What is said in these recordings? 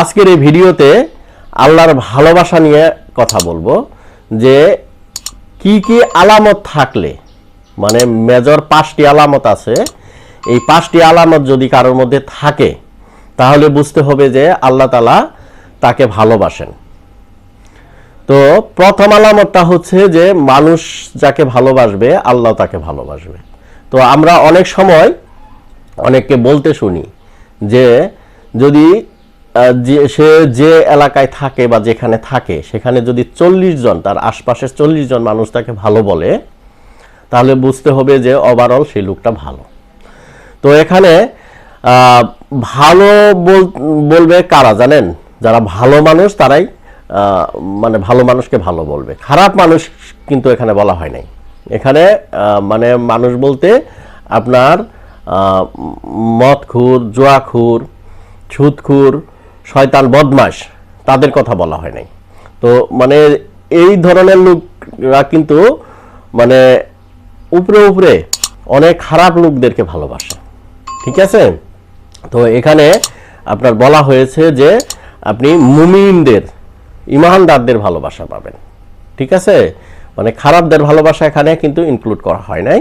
আজকের এই ভিডিওতে আল্লাহর ভালোবাসা নিয়ে কথা বলব যে কি কি আলামত থাকলে মানে মেজর পাঁচটি আলামত আছে, এই পাঁচটি আলামত যদি কারোর মধ্যে থাকে, তাহলে বুঝতে হবে যে আল্লাহ তালা তাকে ভালোবাসেন। তো প্রথম আলামতটা হচ্ছে যে মানুষ যাকে ভালোবাসবে, আল্লাহ তাকে ভালোবাসবে। তো আমরা অনেক সময় অনেককে বলতে শুনি যে যদি সে যে এলাকায় থাকে বা যেখানে থাকে, সেখানে যদি চল্লিশ জন, তার আশপাশের চল্লিশ জন মানুষ তাকে ভালো বলে, তাহলে বুঝতে হবে যে ওভারঅল সেই লোকটা ভালো। তো এখানে ভালো বল- বলবে কারা জানেন? যারা ভালো মানুষ তারাই মানে ভালো মানুষকে ভালো বলবে। খারাপ মানুষ কিন্তু এখানে বলা হয় নাই। এখানে মানে মানুষ বলতে আপনার মদখুর, জুয়াখুর সুদখুর শয়তান বদমাস তাদের কথা বলা হয় নাই। তো মানে এই ধরনের লোকরা কিন্তু মানে উপরে উপরে অনেক খারাপ লোকদেরকে ভালোবাসে। ঠিক আছে? তো এখানে আপনার বলা হয়েছে যে আপনি মুমিনদের, ইমানদারদের ভালোবাসা পাবেন। ঠিক আছে? মানে খারাপদের ভালোবাসা এখানে কিন্তু ইনক্লুড করা হয় নাই।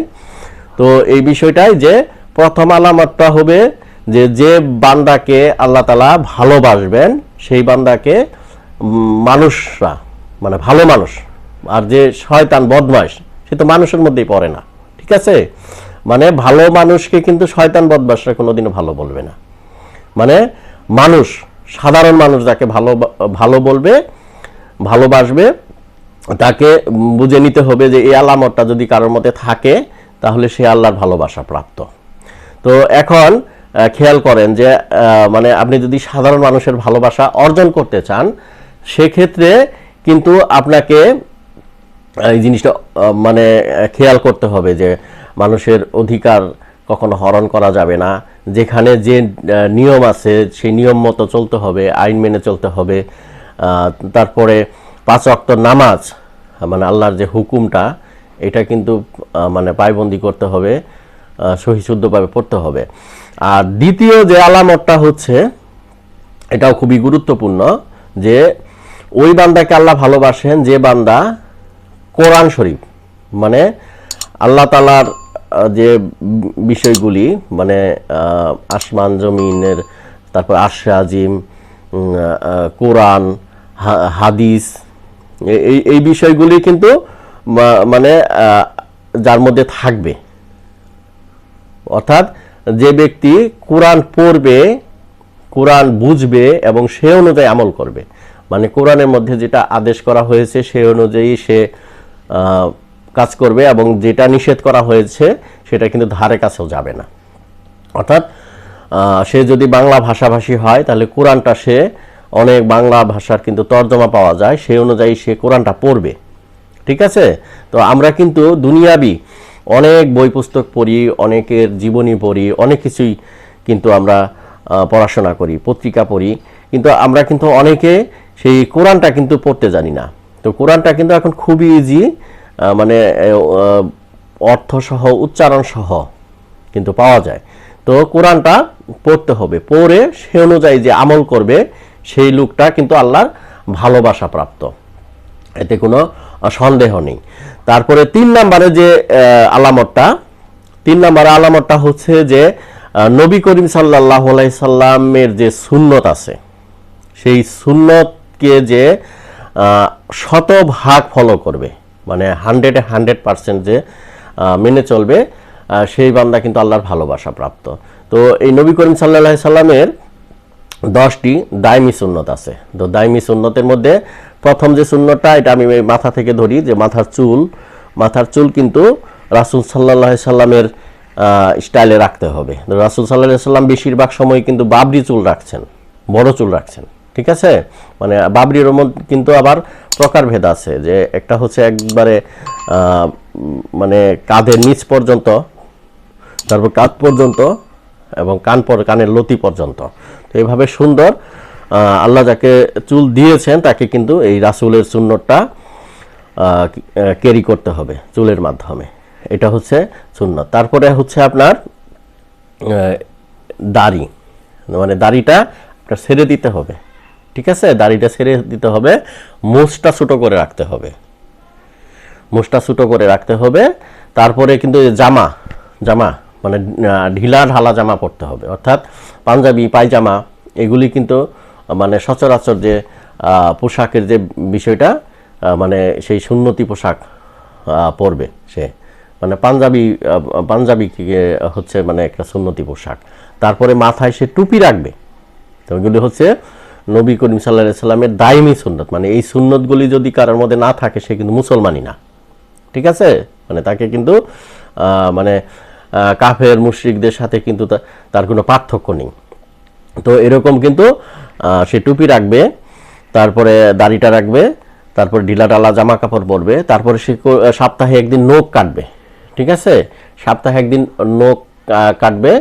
তো এই বিষয়টাই যে প্রথম আলামতটা হবে যে যে বান্দাকে আল্লাহ তালা ভালোবাসবেন, সেই বান্দাকে মানুষরা মানে ভালো মানুষ, আর যে শয়তান বদমাস সে তো মানুষের মধ্যেই পড়ে না, ঠিক আছে? মানে ভালো মানুষকে কিন্তু শয়তান বদমাসরা কোনোদিনও ভালো বলবে না। মানে মানুষ, সাধারণ মানুষ যাকে ভালো ভালো বলবে, ভালোবাসবে, তাকে বুঝে নিতে হবে যে এই আলামতটা যদি কারোর মধ্যে থাকে, তাহলে সে আল্লাহর ভালোবাসা প্রাপ্ত। তো এখন খেয়াল করেন যে মানে আপনি যদি সাধারণ মানুষের ভালোবাসা অর্জন করতে চান, সেক্ষেত্রে কিন্তু আপনাকে এই জিনিসটা মানে খেয়াল করতে হবে যে মানুষের অধিকার কখনো হরণ করা যাবে না। যেখানে যে নিয়ম আছে, সেই নিয়ম মতো চলতে হবে, আইন মেনে চলতে হবে। তারপরে পাঁচ অক্ত নামাজ মানে আল্লাহর যে হুকুমটা, এটা কিন্তু মানে পায়বন্দি করতে হবে সহিশুদ্ধভাবে পড়তে হবে। আর দ্বিতীয় যে আলামতটা হচ্ছে, এটাও খুবই গুরুত্বপূর্ণ, যে ওই বান্দাকে আল্লাহ ভালোবাসেন, যে বান্দা কোরআন শরীফ মানে আল্লাহ তালার যে বিষয়গুলি মানে আসমান জমিনের, তারপর আশে আজিম কোরআন হাদিস এই এই বিষয়গুলি কিন্তু মানে যার মধ্যে থাকবে। অর্থাৎ যে ব্যক্তি কোরআন পড়বে, কোরআন বুঝবে এবং সে অনুযায়ী আমল করবে। মানে কোরআনের মধ্যে যেটা আদেশ করা হয়েছে, সে অনুযায়ী সে কাজ করবে এবং যেটা নিষেধ করা হয়েছে, সেটা কিন্তু ধারে কাছেও যাবে না। অর্থাৎ সে যদি বাংলা ভাষাভাষী হয়, তাহলে কোরআনটা সে, অনেক বাংলা ভাষার কিন্তু তর্জমা পাওয়া যায় সেই অনুযায়ী সে কোরআনটা পড়বে। ঠিক আছে? তো আমরা কিন্তু দুনিয়াবি অনেক বই পুস্তক পড়ি, অনেকের জীবনী পড়ি, অনেক কিছুই কিন্তু আমরা পড়াশোনা করি, পত্রিকা পড়ি। কিন্তু আমরা কিন্তু অনেকে সেই কোরআনটা কিন্তু পড়তে জানি না। তো কোরআনটা কিন্তু এখন খুবই ইজি মানে অর্থসহ উচ্চারণ সহ কিন্তু পাওয়া যায়। তো কোরআনটা পড়তে হবে। পড়ে সে অনুযায়ী যে আমল করবে, সেই লোকটা কিন্তু আল্লাহর ভালোবাসা প্রাপ্ত এতে কোনো সন্দেহ নেই। তারপরে তিন নম্বরে যে আলামতটা, তিন নম্বরে আলামতটা হচ্ছে যে নবী করিম সাল্লাহ সাল্লামের যে সুন্নত আছে, সেই সুন্নতকে যে শতভাগ ফলো করবে মানে হান্ড্রেডে হান্ড্রেড পার্সেন্ট যে মেনে চলবে সেই বান্দা কিন্তু আল্লাহর ভালোবাসা প্রাপ্ত। তো এই নবী করিম সাল্লাহ সাল্লামের দশটি দায়মি সুন্নত আছে। তো দায়মি সুন্নতের মধ্যে প্রথম যে সুন্নতটা, এটা আমি মাথা থেকে ধরি যে মাথার চুল মাথার চুল কিন্তু রাসুল সাল্লাহ সাল্লামের স্টাইলে রাখতে হবে। রাসুল সাল্লাহ সাল্লাম বেশিরভাগ সময় কিন্তু বাবরি চুল রাখছেন, বড় চুল রাখছেন, ঠিক আছে? মানে বাবরির কিন্তু আবার প্রকারভেদ আছে যে একটা হচ্ছে একবারে মানে কাঁধের নিচ পর্যন্ত, তারপর কাঁধ পর্যন্ত এবং কান পর, কানের লতি পর্যন্ত। তো এইভাবে সুন্দর আল্লাহ যাকে চুল দিয়েছেন, তাকে কিন্তু এই রাসুলের সুন্নতটা ক্যারি করতে হবে, চুলের মাধ্যমে। এটা হচ্ছে সুন্নত। তারপরে হচ্ছে আপনার দাড়ি। মানে দাড়িটা আপনার ছেড়ে দিতে হবে। ঠিক আছে? দাড়িটা ছেড়ে দিতে হবে, মোষটা ছোটো করে রাখতে হবে। মোষটা ছোটো করে রাখতে হবে। তারপরে কিন্তু জামা জামা মানে ঢিলা ঢালা জামা পরতে হবে। অর্থাৎ পাঞ্জাবি, পায়জামা, এগুলি কিন্তু মানে সচরাচর যে পোশাকের যে বিষয়টা মানে সেই সুন্নতি পোশাক পরবে সে। মানে পাঞ্জাবি পাঞ্জাবি হচ্ছে মানে একটা সুন্নতি পোশাক। তারপরে মাথায় সে টুপি রাখবে। তো এগুলি হচ্ছে নবী করিম সাল্লাহ সাল্লামের দায়মি সুন্নত। মানে এই সুন্নতগুলি যদি কারোর মধ্যে না থাকে, সে কিন্তু মুসলমানই না। ঠিক আছে? মানে তাকে কিন্তু মানে কাফের, মুশরিকদের সাথে কিন্তু তার কোনো পার্থক্য নেই। তো এরকম কিন্তু সে টুপি রাখবে, তারপরে দাড়িটা রাখবে, তারপর ঢিলা ডালা জামা কাপড় পরবে, তারপরে সে সপ্তাহে একদিন নখ কাটবে, ঠিক আছে? সপ্তাহে একদিন নখ কাটবে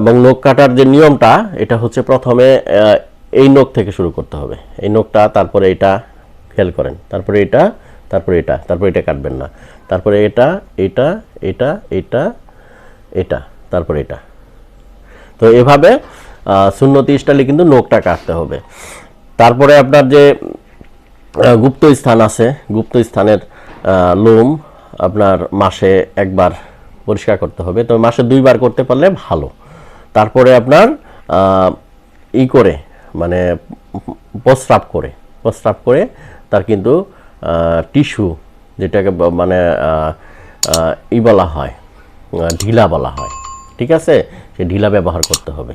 এবং নখ কাটার যে নিয়মটা, এটা হচ্ছে প্রথমে এই নখ থেকে শুরু করতে হবে। এই নখটা, তারপরে এটা, খেয়াল করেন, তারপরে এটা তারপরে এটা তারপরে এটা কাটবেন না। তারপরে এটা এটা এটা এটা এটা, তারপরে এটা। তো এভাবে সুন্নতি স্টাইলে কিন্তু নখটা কাটতে হবে। তারপরে আপনার যে গুপ্ত স্থান আছে, গুপ্ত স্থানের লোম আপনার মাসে একবার পরিষ্কার করতে হবে। তো মাসে দুইবার করতে পারলে ভালো। তারপরে আপনার ই করে মানে প্রস্রাব করে প্রস্রাব করে তার কিন্তু টিস্যু যেটাকে মানে ই বলা হয় ঢিলা বলা হয়। ঠিক আছে? সে ঢিলা ব্যবহার করতে হবে।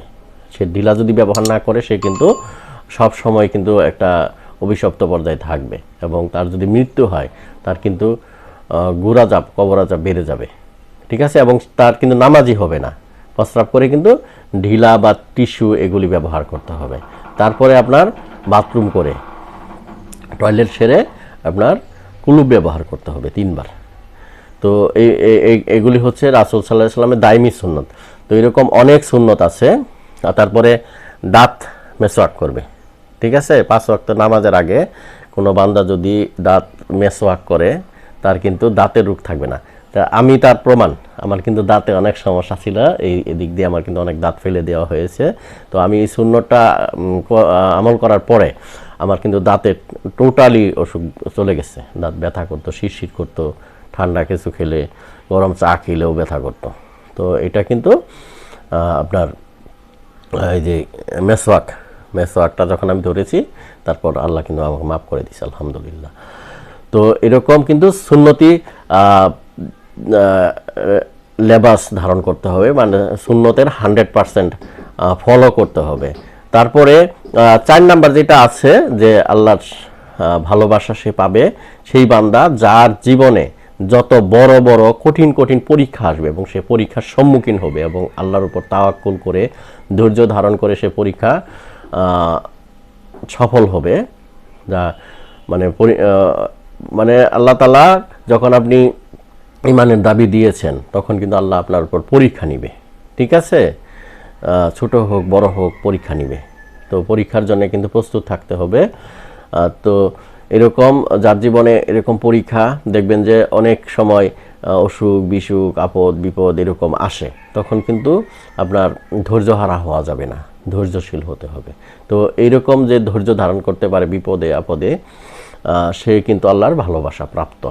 সে ঢিলা যদি ব্যবহার না করে, সে কিন্তু সব সময় কিন্তু একটা অভিশপ্ত পর্যায়ে থাকবে এবং তার যদি মৃত্যু হয়, তার কিন্তু গুড়াজাপ কবরাজাপ বেড়ে যাবে। ঠিক আছে? এবং তার কিন্তু নামাজি হবে না। প্রস্রাব করে কিন্তু ঢিলা বা টিস্যু এগুলি ব্যবহার করতে হবে। তারপরে আপনার বাথরুম করে, টয়লেট সেরে আপনার কুলুপ ব্যবহার করতে হবে তিনবার। তো এই এগুলি হচ্ছে রাসুল সাল্লাহ সাল্লামের দায়মি সুন্নত। তো এরকম অনেক সুন্নত আছে, আর তারপরে দাঁত মেসওয়াক করবে, ঠিক আছে? পাঁচ ওয়াক্ত নামাজের আগে কোনো বান্দা যদি দাঁত মেসওয়াক করে, তার কিন্তু দাঁতের রোগ থাকবে না। তা আমি তার প্রমাণ, আমার কিন্তু দাঁতে অনেক সমস্যা ছিল, এই এদিক দিয়ে আমার কিন্তু অনেক দাঁত ফেলে দেওয়া হয়েছে। তো আমি এই শূন্যটা আমল করার পরে আমার কিন্তু দাঁতে টোটালি অসুখ চলে গেছে, দাঁত ব্যথা করতো, শিরশির করতো ঠান্ডা কিছু খেলে গরম চা খেলেও ব্যথা করতো। তো এটা কিন্তু আপনার এই যে মেসওয়াক, মেসওয়াকটা যখন আমি ধরেছি, তারপর আল্লাহ কিন্তু আমাকে মাফ করে দিয়েছে, আলহামদুলিল্লাহ। তো এরকম কিন্তু সুন্নতি লেবাস ধারণ করতে হবে মানে সুন্নতের হান্ড্রেড পারসেন্ট ফলো করতে হবে। তারপরে চার নাম্বার যেটা আছে যে আল্লাহর ভালোবাসা সে পাবে, সেই বান্দা যার জীবনে যত বড় বড় কঠিন কঠিন পরীক্ষা আসবে এবং সে পরীক্ষার সম্মুখীন হবে এবং আল্লাহর উপর তাওয়াক্কুল করে, ধৈর্য ধারণ করে সে পরীক্ষা সফল হবে। যা মানে মানে আল্লাহ তালা যখন আপনি ইমানের দাবি দিয়েছেন, তখন কিন্তু আল্লাহ আপনার উপর পরীক্ষা নিবে। ঠিক আছে? ছোট হোক, বড় হোক, পরীক্ষা নিবে। তো পরীক্ষার জন্য কিন্তু প্রস্তুত থাকতে হবে। তো এরকম, যার জীবনে এরকম পরীক্ষা, দেখবেন যে অনেক সময় অসুখ, বিসুখ, আপদ, বিপদ এরকম আসে, তখন কিন্তু আপনার ধৈর্য হারা হওয়া যাবে না, ধৈর্যশীল হতে হবে। তো এইরকম যে ধৈর্য ধারণ করতে পারে বিপদে, আপদে সে কিন্তু আল্লাহর ভালোবাসা প্রাপ্ত।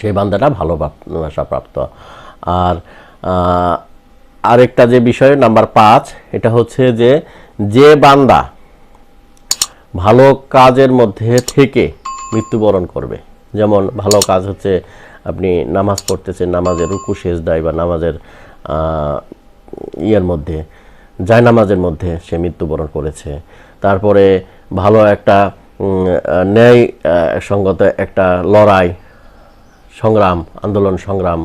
সেই বান্দাটা ভালোবাসা প্রাপ্ত। আর আরেকটা যে বিষয়, নাম্বার পাঁচ, এটা হচ্ছে যে যে বান্দা ভালো কাজের মধ্যে থেকে মৃত্যুবরণ করবে। যেমন ভালো কাজ হচ্ছে আপনি নামাজ পড়তেছেন, নামাজের রুকু শেষ দেয় বা নামাজের ইয়ের মধ্যে যায় নামাজের মধ্যে সে মৃত্যুবরণ করেছে। তারপরে ভালো একটা ন্যায় সঙ্গত একটা লড়াই, সংগ্রাম, আন্দোলন সংগ্রাম,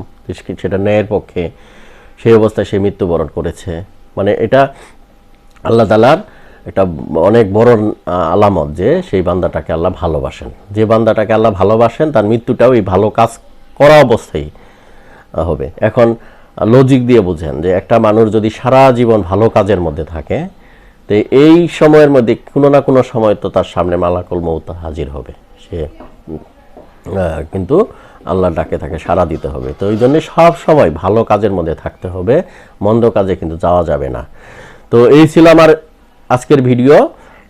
সেটা ন্যায়ের পক্ষে সেই অবস্থায় সে মৃত্যুবরণ করেছে। মানে এটা আল্লাহ তালার একটা অনেক বড় আলামত যে সেই বান্দাটাকে আল্লাহ ভালোবাসেন। যে বান্দাটাকে আল্লাহ ভালোবাসেন, তার মৃত্যুটাও এই ভালো কাজ করা অবস্থায় হবে। এখন লজিক দিয়ে বুঝেন যে একটা মানুষ যদি সারা জীবন ভালো কাজের মধ্যে থাকে, তো এই সময়ের মধ্যে কোনো না কোনো সময় তো তার সামনে মালাকুল মৌত হাজির হবে। সে কিন্তু আল্লাহ ডাকে তাকে সাড়া দিতে হবে। তো ওই জন্য সব সময় ভালো কাজের মধ্যে থাকতে হবে, মন্দ কাজে কিন্তু যাওয়া যাবে না। তো এই ছিল আমার আজকের ভিডিও।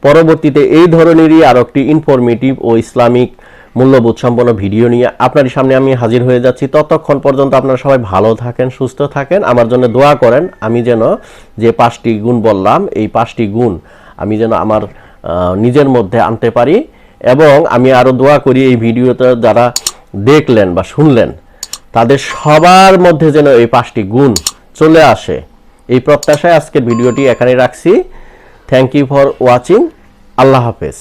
পরবর্তীতে এই ধরনেরই আরও একটি ইনফরমেটিভ ও ইসলামিক মূল্যবোধ সম্পন্ন ভিডিও নিয়ে আপনার সামনে আমি হাজির হয়ে যাচ্ছি। ততক্ষণ পর্যন্ত আপনারা সবাই ভালো থাকেন, সুস্থ থাকেন। আমার জন্য দোয়া করেন, আমি যেন যে পাঁচটি গুণ বললাম, এই পাঁচটি গুণ আমি যেন আমার নিজের মধ্যে আনতে পারি এবং আমি আরও দোয়া করি এই ভিডিওতে যারা দেখলেন বা শুনলেন, তাদের সবার মধ্যে যেন এই পাঁচটি গুণ চলে আসে। এই প্রত্যাশায় আজকের ভিডিওটি এখানে রাখছি। থ্যাংক ইউ ফর ওয়াচিং আল্লাহ হাফেজ।